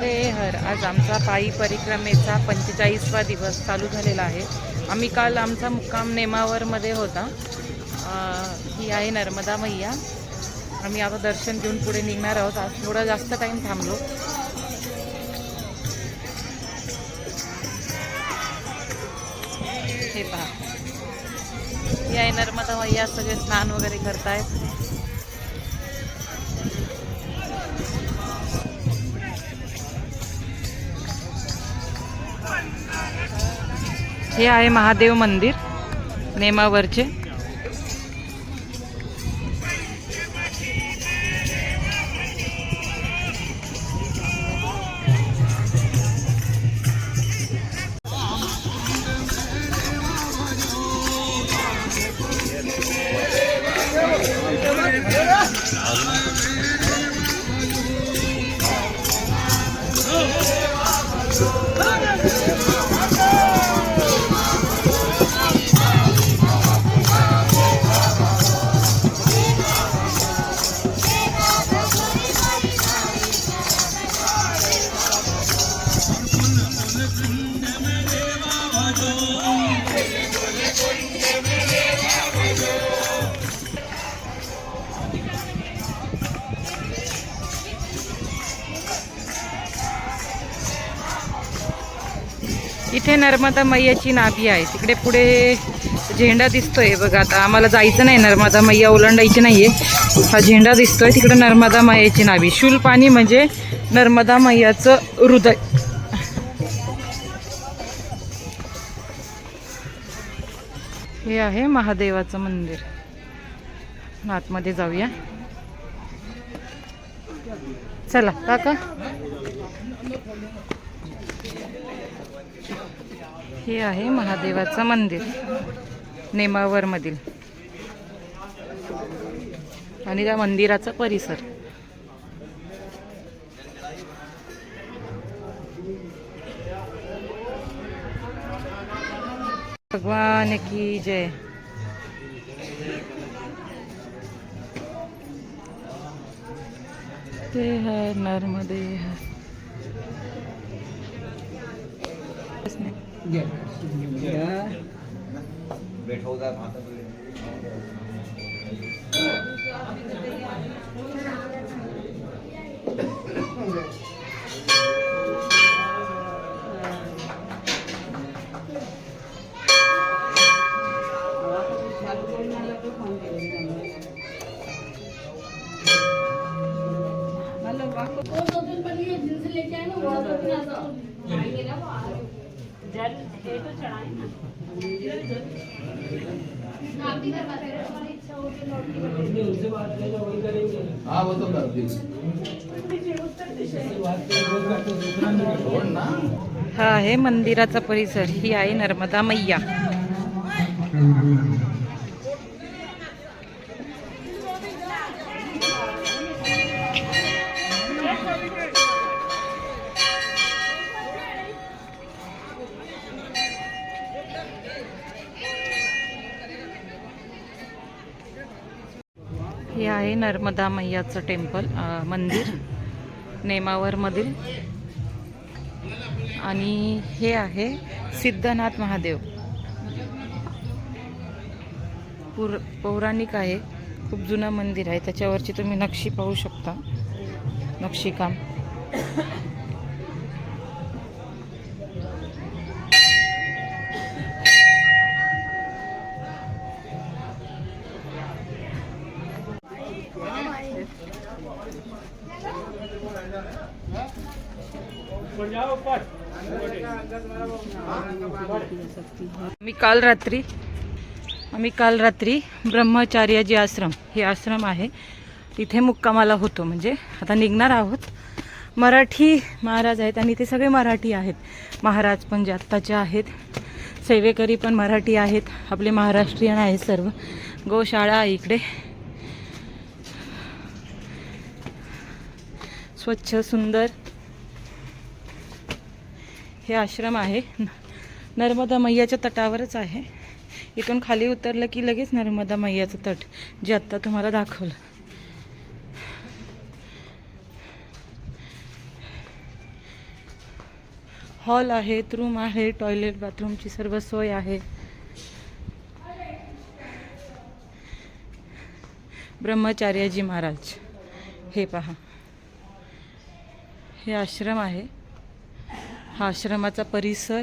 नर्मदे हर आज आमचा पायी परिक्रमेचा पंचेचाळीसवा दिवस चालू झालेला आहे. आम्ही काल आमचा मुक्काम नेमावरमध्ये होता. ही आहे नर्मदा मैया. आम्ही आता दर्शन घेऊन पुढे निघणार आहोत. आज थोडा जास्त टाईम थांबलो. हे पहा. ही आहे नर्मदा मैया. सगळे स्नान वगैरे करतायत. हे आहे महादेव मंदिर नेमावरचे. इथे नर्मदा मैयाची नाभी आहे. तिकडे पुढे झेंडा दिसतोय बघा आता. आम्हाला जायचं नाही नर्मदा मैया ओलांडायची नाहीये. हा झेंडा दिसतोय. तिकडे नर्मदा मैयाची नाभी. शूल पाणी म्हणजे नर्मदा मैयाचं हृदय. हे आहे महादेवाचं मंदिर. आतमध्ये जाऊया. चला काका. हे आहे महादेवाचं मंदिर नेमावरमधील. आणि त्या मंदिराचा परिसर. भगवान की जय. ते है नर्मदे है वो दो दिन पर ये जिनसे लेके आए ना वो दो दिन ऐसा आएंगे ना वो आ रहे जल ये तो चढ़ाए ना आप भी करवाते हैं है हाँ वो तो कर दी छोड़ ना हा आहे मंदिराचा परिसर ही आहे नर्मदा मैया. आहे नर्मदा मैयाचं टेम्पल मंदिर नेमावरमधील. आणि हे आहे सिद्धनाथ महादेव. पुर पौराणिक आहे खूप जुनं मंदिर आहे त्याच्यावरची तुम्ही नक्षी पाहू शकता. नक्षीकाम. मी काल रात्री आम्ही काल रात्री ब्रह्मचार्याजी आश्रम हे आश्रम आहे. तिथे मुक्कामाला होतो. म्हणजे आता निघणार आहोत. मराठी महाराज आहेत आणि ते सगळे मराठी आहेत. महाराज पण जे आत्ताचे आहेत. सेवेकरी पण मराठी आहेत. आपले महाराष्ट्रीयन आहेत सर्व. गोशाळा इकडे. स्वच्छ सुंदर हे आश्रम आहे. न- नर्मदा मैयाच्या तटावरच आहे. इथून खाली उतरलं की लगेच नर्मदा मैयाचं तट जे आत्ता तुम्हाला दाखवलं. हॉल आहेत रूम आहे टॉयलेट बाथरूमची सर्व सोय आहे. ब्रह्मचार्यजी महाराज हे पहा. हे आश्रम आहे. हा आश्रमाचा परिसर.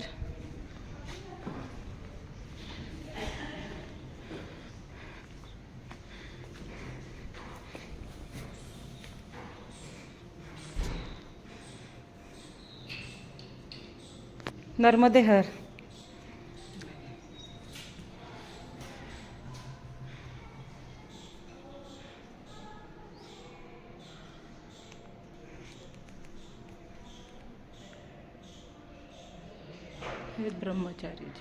नर्मदेहर आहेत हे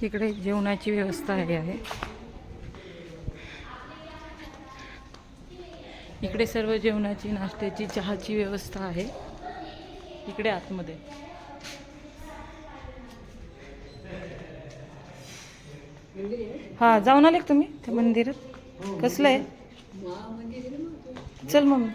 तिकडे इकडे जेवणाची व्यवस्था आहे आहे. इकडे सर्व जेवणाची नाश्त्याची चहाची व्यवस्था आहे. इकडे आतमध्ये. हा जाऊन आले तुम्ही त्या मंदिरात? कसलं आहे? चल मग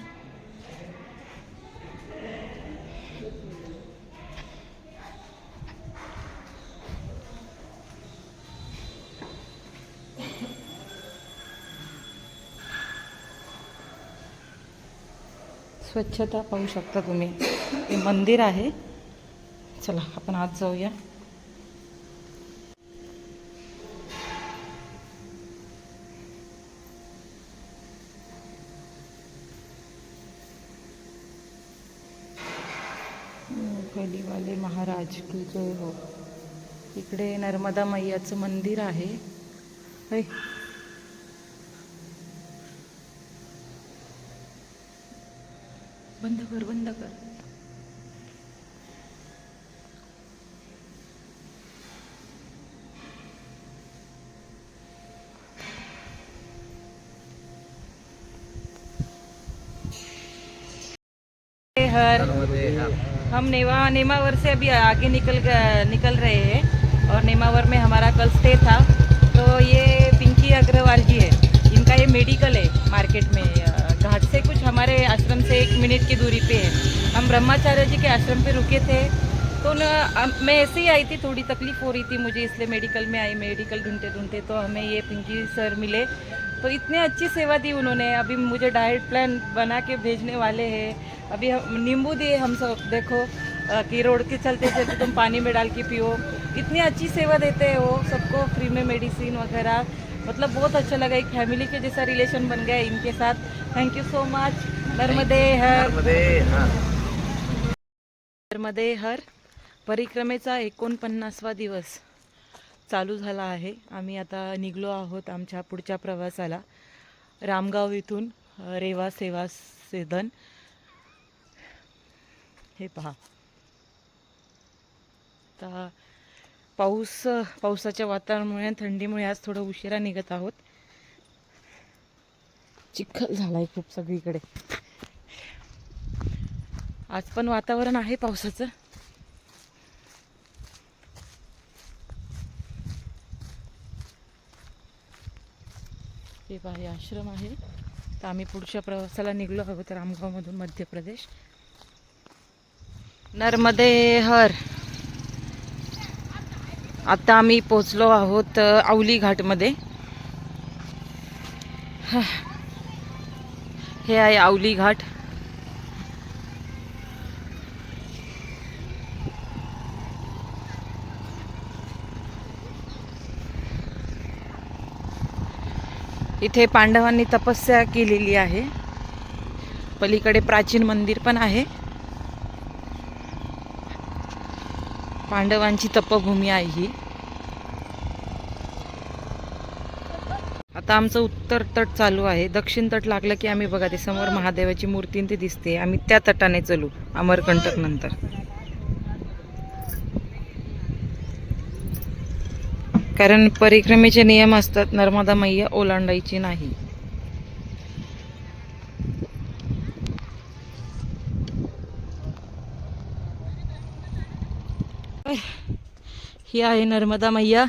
स्वच्छता पाहू शकता तुम्ही. हे मंदिर आहे. चला आपण आज जाऊया. गलीवाले महाराज की जय हो. इकडे नर्मदा मैयाचं मंदिर आहे. बंद कर बंद कर. हर. हम नेवा नेमावर से अभी आगे निकल निकल रहे हैं और नेमावर में हमारा कल स्टे था। तो ये पिंकी अग्रवाल जी है। इनका ये मेडिकल है मार्केट में। घाट से कुछ हमारे आश्रम से एक मिनट की दूरी पे है। हम ब्रह्माचार्य जी के आश्रम पे रुके थे। तो न मैं ऐसे ही आई थी, थोड़ी तकलीफ़ हो रही थी मुझे, इसलिए मेडिकल में आई मेडिकल ढूंढते ढूंढते तो हमें ये पिंकी सर मिले। तो इतनी अच्छी सेवा दी उन्होंने। अभी मुझे डाइट प्लान बना के भेजने वाले हैं। अभी हम नींबू दिए हम सब देखो कि रोड के चलते चलते तुम पानी में डाल के पियो। इतनी अच्छी सेवा देते हैं वो सबको फ्री में मेडिसिन वगैरह। मतलब बहुत अच्छा लगा एक फैमिली के जैसा रिलेशन बन गया इनके साथ। थैंक यू सो मच नर्मदे हर। नर्मदे हर। परिक्रमेचा एकोणपन्नासवा दिवस। चालू झाला आहे. आम्ही आता निघलो आहोत आमच्या पुढच्या प्रवासाला. रामगाव इथून रेवा सेवा सेदन. हे पहा. आता पाऊस पावसाच्या वातावरणामुळे थंडीमुळे आज थोडं उशिरा निघत आहोत. चिखल झाला आहे खूप सगळीकडे. आज पण वातावरण आहे पावसाचं. हे पहा हे आश्रम आहे. तर आम्ही पुढच्या प्रवासाला निघलो आहोत रामगावमधून मध्य प्रदेश नर्मदे हर. आता आम्ही पोचलो आहोत औली आवली घाटमध्ये. हे. आहे आवली घाट. इथे पांडवांनी तपस्या केलेली आहे. पलीकडे प्राचीन मंदिर पण आहे. पांडवांची तपभूमी आहे ही. आता आमचं उत्तर तट चालू आहे. दक्षिण तट लागलं की आम्ही बघा ते समोर महादेवाची मूर्ती ते दिसते. आम्ही त्या तटाने चलू अमरकंटक नंतर. कारण परिक्रमेचे नियम असतात नर्मदा मैया ओलांडायची नाही. ही आहे नर्मदा मैया.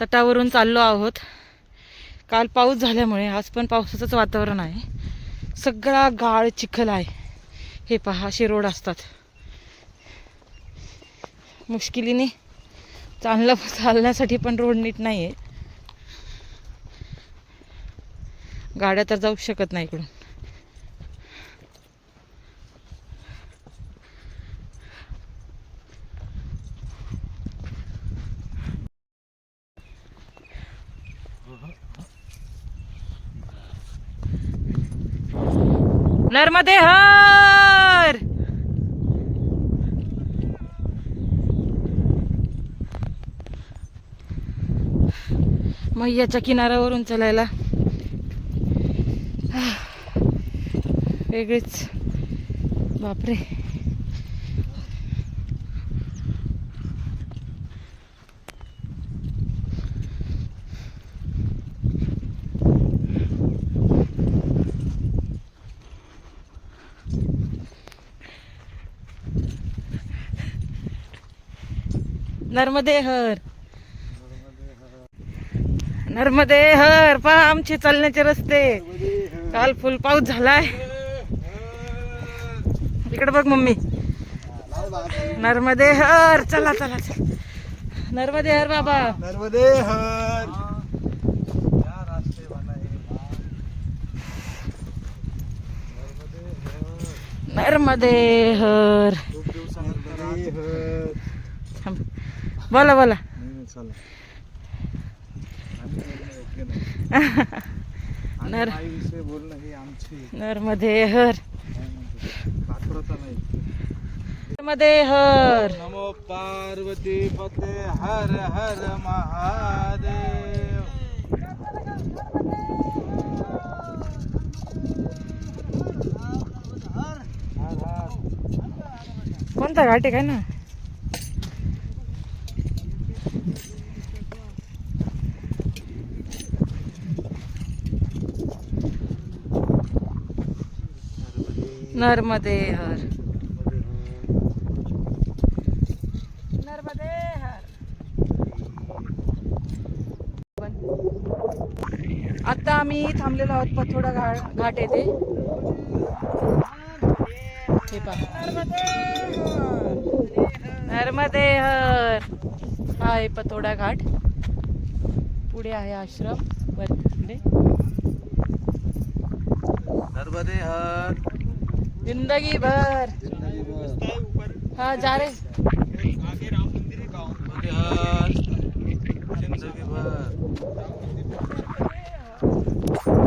तटावरून चाललो आहोत. काल पाऊस झाल्यामुळे आज पण पावसाचंच वातावरण आहे. सगळा गाळ चिखल आहे. हे पहा असे रोड असतात. मुश्किलीने चाललं चालण्यासाठी पण रोड नीट नाही आहे गाड्या तर जाऊ शकत नाही इकडून. नर्मदे हा! मैयाच्या किनाऱ्यावरून चलायला. वेगळीच. बापरे. नर्मदे हर. नर्मदे हर पहा आमचे चालण्याचे रस्ते. काल फुल पाऊस झालाय. इकडे बघ मम्मी. नर्मदे हर चला चला चला. नर्मदे हर बाबा. नर्मदे हर. नर्मदे हर. बोला बोला नाही नाही चला आम्ही बोलणं योग्य नाही. आणि नर- बोलणं हे आमची नर्मदे हर. नर्मदे हर. नमो पार्वती पते हर हर महादेव. कोणता घाट आहे काय ना? नर्मदे हर. नर्मदे हर. आता आम्ही थांबलेलो आहोत पथोडा घाट घाट येथे. हे पहा. नर्मदे हर. हा आहे पतोडा घाट. पुढे आहे आश्रम. वर तिकडे नर्मदे हर. जिंदगी भर हाँ जा रहे जिंदगी भर